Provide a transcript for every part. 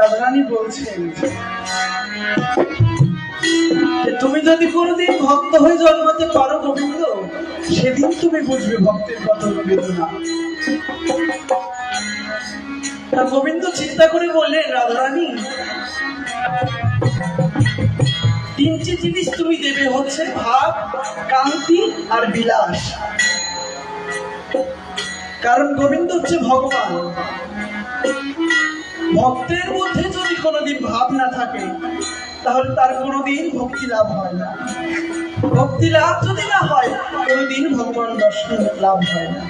রাধারানী বলছেন তুমি যদি কোনোদিন ভক্ত হয়ে জন্মাতে পারো গোবিন্দ, সেদিন তুমি বুঝবে ভক্তের কত বেদনা গোবিন্দ চিন্তা করে বললেন, রাধারানী তিনটি জিনিস তুমি দেবে, হচ্ছে ভাব কান্তি আর বিলাস। কারণ গোবিন্দ হচ্ছে ভগবান। ভক্তের মধ্যে যদি কোনোদিন ভাব না থাকে, তাহলে তার কোনোদিন ভক্তি লাভ হয় না। ভক্তি লাভ যদি না হয়, কোনোদিন ভগবান দর্শন লাভ হয় না।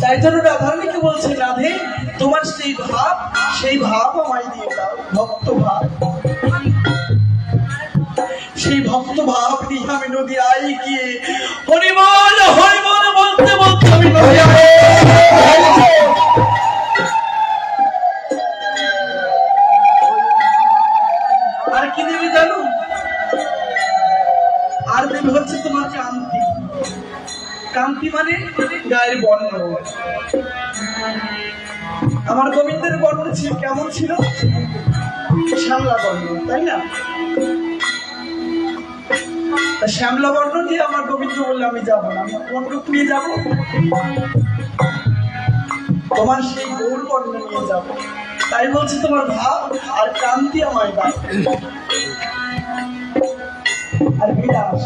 তাই জন্য রাধারানীকে বলছে, রাধে তোমার সেই ভাব সেই ভাব আমায় দিয়ে দাও, ভক্ত ভাব। সেই ভক্ত ভাব নিয়ে আমি নদী আই গিয়ে হরিবল হরিবল বলতে বলতে আমি আর জানো? আর কান্তি। কান্তি মানে গায়ের বর্ণ। আমার গোবিন্দের বর্ণ ছিল, কেমন ছিল? শ্যামলা বর্ণ, তাই না? শ্যামলা বর্ণ দিয়ে আমার গোবিন্দ বললে, আমি যাব না আমি কোন নিয়ে যাব। তোমার সেই গৌর বর্ণ নিয়ে যাব। তাই বলছি তোমার ভাব আর কান্তি আমায় দাও। আর বিলাস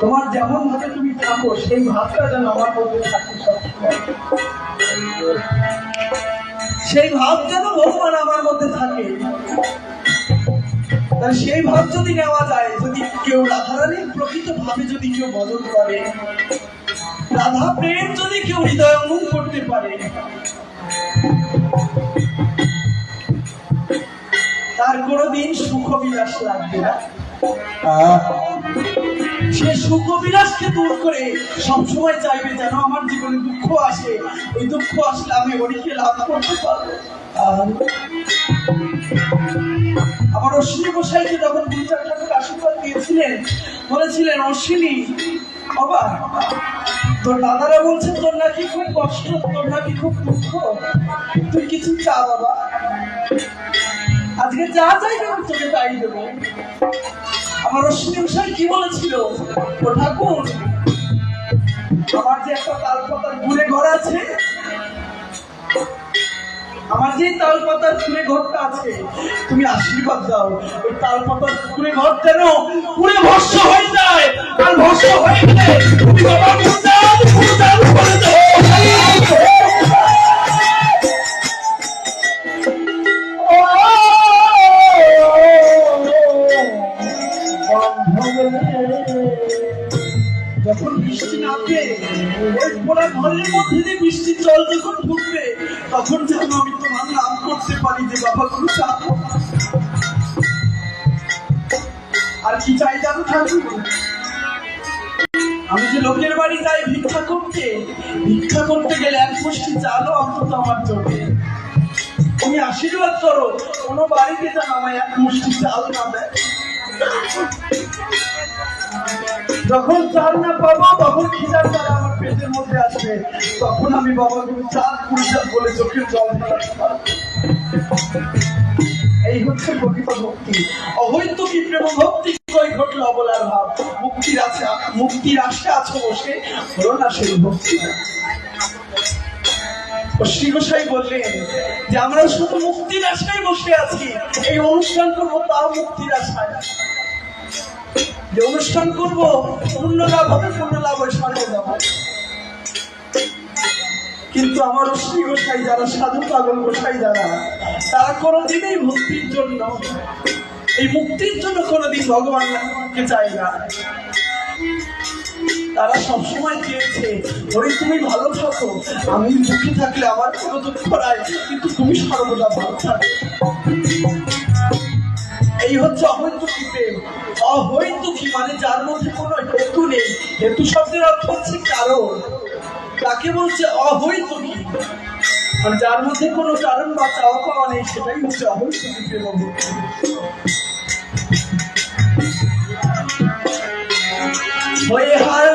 তোমার যেমন ভাবে তুমি থাকো সেই ভাবটা যেন আমার মধ্যে থাকে সেই ভাব যেন ভগবান আমার মধ্যে থাকে। তাহলে সেই ভাব যদি নেওয়া যায়, যদি কেউ রাধারানীর প্রকৃত ভাবে যদি কেউ বদল করে, রাধা প্রেম যদি কেউ হৃদয় অনুভব করতে পারে, তার কোনোদিন সুখ বিলাস লাগবে না। সে সুখ বিলাসকে দূর করে সবসময় চাইবে যেন আমার জীবনে দুঃখ আসে। ওই দুঃখ আসলে আমি হরিকে লাভ করতে পারব। আমার অশ্বিনী গোসাইকে যখন গুরুচার ঠাকুর আশীর্বাদ দিয়েছিলেন, বলেছিলেন, অশ্বিনী, বাবা, তোর দাদারা বলছে তোর নাকি খুব কষ্ট, তোর নাকি খুব দুঃখ। তুই কিছু চা, বাবা। আজকে যা চাইবে তোকে তাই দেবো। আমার অশ্বিনী গোসাই কি বলেছিল? ও ঠাকুর, আমার যে একটা তালপাতার ঘুরে ঘর আছে, আমার যে তাল পাতার কুড়ে ঘরটা আছে, তুমি আশীর্বাদ দাও। ওই তাল পাতার কুড়ে ঘর যেন পুরে ভস্য বৃষ্টি ওই পোড়া ঘরের মধ্যে দিয়ে বৃষ্টির জল যখন ঢুকবে, তখন যেন আমি তোমার নাম করতে পারি যে বাবা খুশা আর কি চাই জানো ঠাকুর? আমি যে লোকের বাড়ি যাই ভিক্ষা করতে ভিক্ষা করতে গেলে এক মুষ্টি চালও অন্তত আমার চোখে। তুমি আশীর্বাদ করো, কোনো বাড়িতে যেন আমায় এক মুষ্টি চাল না দেয়। যখন চাল না পাবো, তখন খিদার দ্বারা আমার পেটের মধ্যে আসবে। তখন আমি বাবা তুমি চাল কুড়িটা বলে চোখের জল এই হচ্ছে প্রকৃত ভক্তি। অহৈত কি প্রেম ভক্তি বললেন যে, আমরা শুধু মুক্তির আশায় বসে আছি। এই অনুষ্ঠান করব তাও মুক্তির আশায় যে অনুষ্ঠান করব পূর্ণ লাভ হবে পূর্ণ লাভ হয় স্বর্গে যাব কিন্তু আমার অশ্রী গোসাই যারা, সাধু পাগল গোসাই যারা, তারা কোনোদিনই মুক্তির জন্য, এই মুক্তির জন্য কোনোদিন ভগবানকে চায় না। তারা সবসময় চেয়েছে ওই তুমি ভালো থাকো, আমি দুঃখী থাকলে আমার কোনো দুঃখ নাই, কিন্তু তুমি সর্বদা ভালো থাকো। এই হচ্ছে প্রেম অহৈতুকী মানে যার মধ্যে কোনো হেতু নেই, হেতু শব্দের অর্থ হচ্ছে কারণ। তাকে বলছে অহৈতুকী মানে যার মধ্যে কোনো কারণ বা চাওয়া পাওয়া নেই, সেটাই হচ্ছে অহৈতুকী প্রেম হয়ে হার